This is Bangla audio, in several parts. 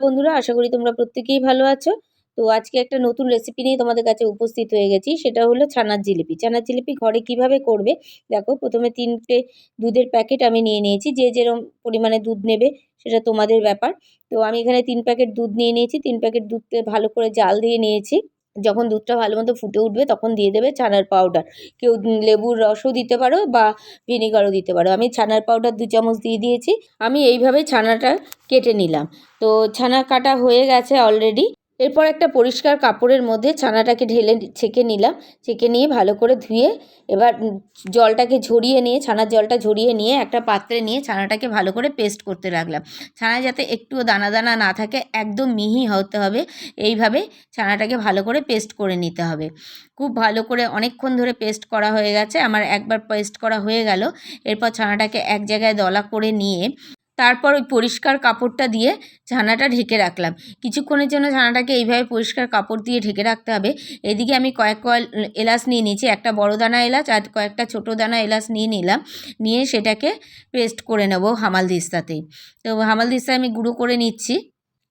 বন্ধুরা, আশা করি তোমরা প্রত্যেকেই ভালো আছো। তো আজকে একটা নতুন রেসিপি নিয়ে তোমাদের কাছে উপস্থিত হয়ে গেছি। সেটা হলো ছানার জিলিপি। ছানার জিলিপি ঘরে কীভাবে করবে? দেখো, প্রথমে তিনটে দুধের প্যাকেট আমি নিয়ে নিয়েছি। যে যেরকম পরিমাণে দুধ নেবে, সেটা তোমাদের ব্যাপার। তো আমি এখানে তিন প্যাকেট দুধ নিয়ে নিয়েছি। তিন প্যাকেট দুধকে ভালো করে জাল দিয়ে নিয়েছি। যখন দুধটা ভালো মতো ফুটে উঠবে তখন দিয়ে দেবে ছানার পাউডার কেউ লেবুর রসও দিতে পারো বা ভিনিগারও দিতে পারো। আমি ছানার পাউডার দু চামচ দিয়ে দিয়েছি। আমি এইভাবে ছানাটা কেটে নিলাম। তো ছানা কাটা হয়ে গেছে অলরেডি এরপর একটা পরিষ্কার কাপড়ের মধ্যে ছানাটাকে ঢেলে ছেঁকে নিলাম। ছেঁকে নিয়ে ভালো করে ধুয়ে এবার জলটাকে ঝরিয়ে নিয়ে, ছানার জলটা ঝরিয়ে নিয়ে একটা পাত্রে নিয়ে ছানাটাকে ভালো করে পেস্ট করতে লাগলাম। ছানা যাতে একটুও দানা দানা না থাকে, একদম মিহি হতে হবে। এইভাবে ছানাটাকে ভালো করে পেস্ট করে নিতে হবে। খুব ভালো করে অনেকক্ষণ ধরে পেস্ট করা হয়ে গেছে। আমার একবার পেস্ট করা হয়ে গেল। এরপর ছানাটাকে এক জায়গায় দলা করে নিয়ে তারপর ওই পরিষ্কার কাপড়টা দিয়ে ছানাটা ঢেকে রাখলাম। কিছুক্ষণের জন্য ছানাটাকে এইভাবে পরিষ্কার কাপড় দিয়ে ঢেকে রাখতে হবে। এদিকে আমি কয়েক কয়েল এলাচ নিয়ে নিয়েছি, একটা বড় দানা এলাচ আর কয়েকটা ছোটো দানা এলাচ নিয়ে নিলাম। নিয়ে সেটাকে পেস্ট করে নেব হামাল দিস্তাতেই তো হামাল দিস্তায় আমি গুঁড়ো করে নিচ্ছি।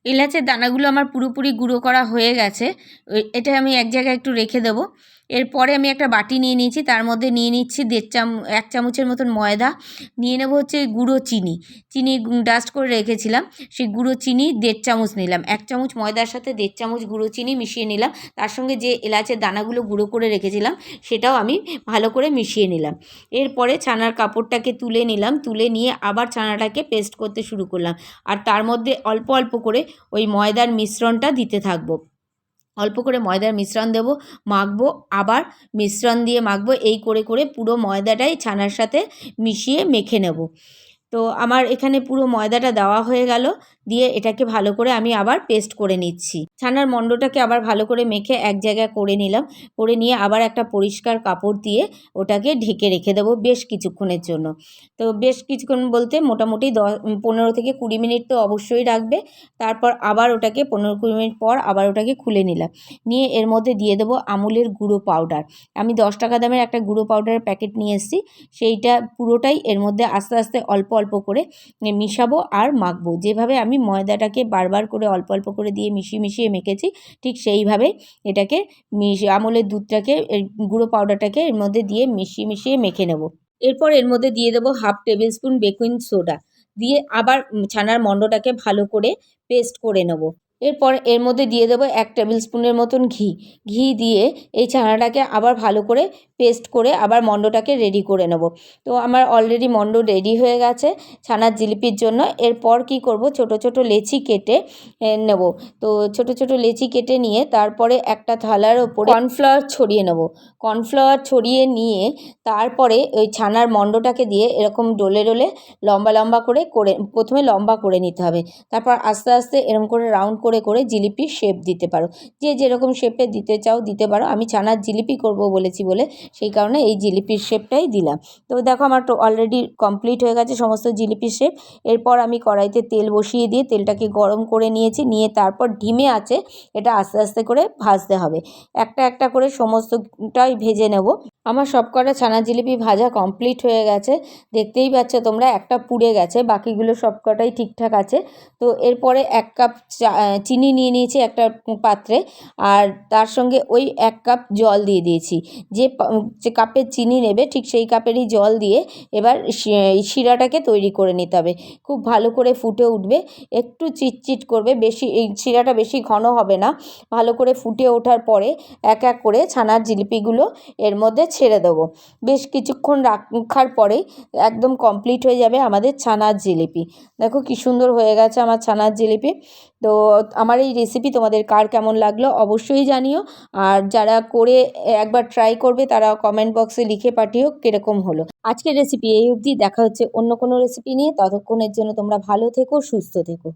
এলাচের দানাগুলো আমার পুরোপুরি গুঁড়ো করা হয়ে গেছে। এটা আমি এক জায়গায় একটু রেখে দেবো। এরপরে আমি একটা বাটি নিয়ে নিয়েছি, তার মধ্যে নিয়ে নিচ্ছি দেড় চাম, এক চামচের মতন ময়দা। নিয়ে নেব হচ্ছে গুঁড়ো চিনি। চিনি ডাস্ট করে রেখেছিলাম, সেই গুঁড়ো চিনি দেড় চামচ নিলাম। এক চামচ ময়দার সাথে দেড় চামচ গুঁড়ো চিনি মিশিয়ে নিলাম। তার সঙ্গে যে এলাচের দানাগুলো গুঁড়ো করে রেখেছিলাম, সেটাও আমি ভালো করে মিশিয়ে নিলাম। এরপরে ছানার কাপড়টাকে তুলে নিলাম, তুলে নিয়ে আবার ছানাটাকে পেস্ট করতে শুরু করলাম। আর তার মধ্যে অল্প অল্প করে ওই ময়দার মিশ্রণটা দিতে থাকব। অল্প করে ময়দার মিশ্রণ দেব, মাখবো, আবার মিশ্রণ দিয়ে মাখবো, এই করে করে পুরো ময়দাটাই ছানার সাথে মিশিয়ে মেখে নেব। তো আমার এখানে পুরো ময়দাটা দেওয়া হয়ে গেল। দিয়ে এটাকে ভালো করে আমি আবার পেস্ট করে নিচ্ছি। ছানার মণ্ডটাকে আবার ভালো করে মেখে এক জায়গায় করে নিলাম। করে নিয়ে আবার একটা পরিষ্কার কাপড় দিয়ে ওটাকে ঢেকে রেখে দেবো বেশ কিছুক্ষণের জন্য। তো বেশ কিছুক্ষণ বলতে মোটামুটি দশ, পনেরো থেকে কুড়ি মিনিট তো অবশ্যই রাখবে। তারপর আবার ওটাকে পনেরো কুড়ি মিনিট পর আবার ওটাকে খুলে নিলাম। নিয়ে এর মধ্যে দিয়ে দেবো আমুলের গুঁড়ো পাউডার। আমি দশ টাকা দামের একটা গুঁড়ো পাউডারের প্যাকেট নিয়ে এসেছি। সেইটা পুরোটাই এর মধ্যে আস্তে আস্তে অল্প অল্প করে মিশাবো আর মাখবো। যেভাবে আমি ময়দাটাকে বারবার করে অল্প অল্প করে দিয়ে মিশিয়ে মিশিয়ে মেখেছি, ঠিক সেইভাবে এটাকে মিশ, আমলের দুধটাকে গুঁড়ো পাউডারটাকে এর মধ্যে দিয়ে মিশিয়ে মিশিয়ে মেখে নেব। এরপর এর মধ্যে দিয়ে দেবো half tablespoon baking soda দিয়ে আবার ছানার মণ্ডটাকে ভালো করে পেস্ট করে নেব। এরপর এর মধ্যে দিয়ে দেবো এক টেবিল স্পুনের মতন ঘি ঘি দিয়ে এই ছানাটাকে আবার ভালো করে পেস্ট করে আবার মণ্ডটাকে রেডি করে নেব। তো আমার অলরেডি মণ্ড রেডি হয়ে গেছে ছানার জিলিপির জন্য। এরপর কি করব? ছোট ছোট লেচি কেটে নেব। তো ছোট ছোট লেচি কেটে নিয়ে তারপরে একটা থালার ওপর কর্নফ্লাওয়ার ছড়িয়ে নেব। কর্নফ্লাওয়ার ছড়িয়ে নিয়ে তারপরে ওই ছানার মণ্ডটাকে দিয়ে এরকম ডোলে ডোলে লম্বা লম্বা করে করে, প্রথমে লম্বা করে নিতে হবে। তারপর আস্তে আস্তে এরকম করে রাউন্ড করে করে জিলিপির শেপ দিতে পারো। যে যেরকম শেপে দিতে চাও দিতে পারো। আমি ছানার জিলিপি করব বলেছি বলে সেই কারণে এই জিলিপির শেপটাই দিলাম। তো দেখো আমার তো অলরেডি কমপ্লিট হয়ে গেছে সমস্ত জিলিপির শেপ। এরপর আমি কড়াইতে তেল বসিয়ে দিয়ে তেলটাকে গরম করে নিয়েছি। নিয়ে তারপর ডিমে আছে, এটা আস্তে আস্তে করে ভাজতে হবে। একটা একটা করে সমস্তটাই ভেজে নেব। আমার সব কটা ছানা জিলিপি ভাজা কমপ্লিট হয়ে গেছে। দেখতেই পাচ্ছ তোমরা, একটা পুড়ে গেছে, বাকিগুলো সব কটাই ঠিকঠাক আছে। তো এরপরে এক কাপ চিনি নিয়ে নিয়েছি একটা পাত্রে। আর তার সঙ্গে ওই এক কাপ জল দিয়ে দিয়েছি। যে যে কাপের চিনি নেবে, ঠিক সেই কাপেরই জল দিয়ে এবার শিরাটাকে তৈরি করে নিতে হবে। খুব ভালো করে ফুটে উঠবে, একটু চিটচিট করবে, বেশি, এই শিরাটা বেশি ঘন হবে না। ভালো করে ফুটে ওঠার পরে এক এক করে ছানার জিলিপিগুলো এর মধ্যে ছেড়ে দেবো। বেশ কিছুক্ষণ রাখার পরে একদম কমপ্লিট হয়ে যাবে আমাদের ছানার জিলিপি। দেখো কি সুন্দর হয়ে গেছে আমার ছানার জিলিপি। তো আমার এই রেসিপি তোমাদের কার কেমন লাগল অবশ্যই জানিও। আর যারা করে একবার ট্রাই করবে তারা কমেন্ট বক্সে লিখে পাঠিও কীরকম হলো। আজকের রেসিপি এই অবধি। দেখা হচ্ছে অন্য কোনো রেসিপি নিয়ে। ততক্ষণের জন্য তোমরা ভালো থেকো, সুস্থ থেকো।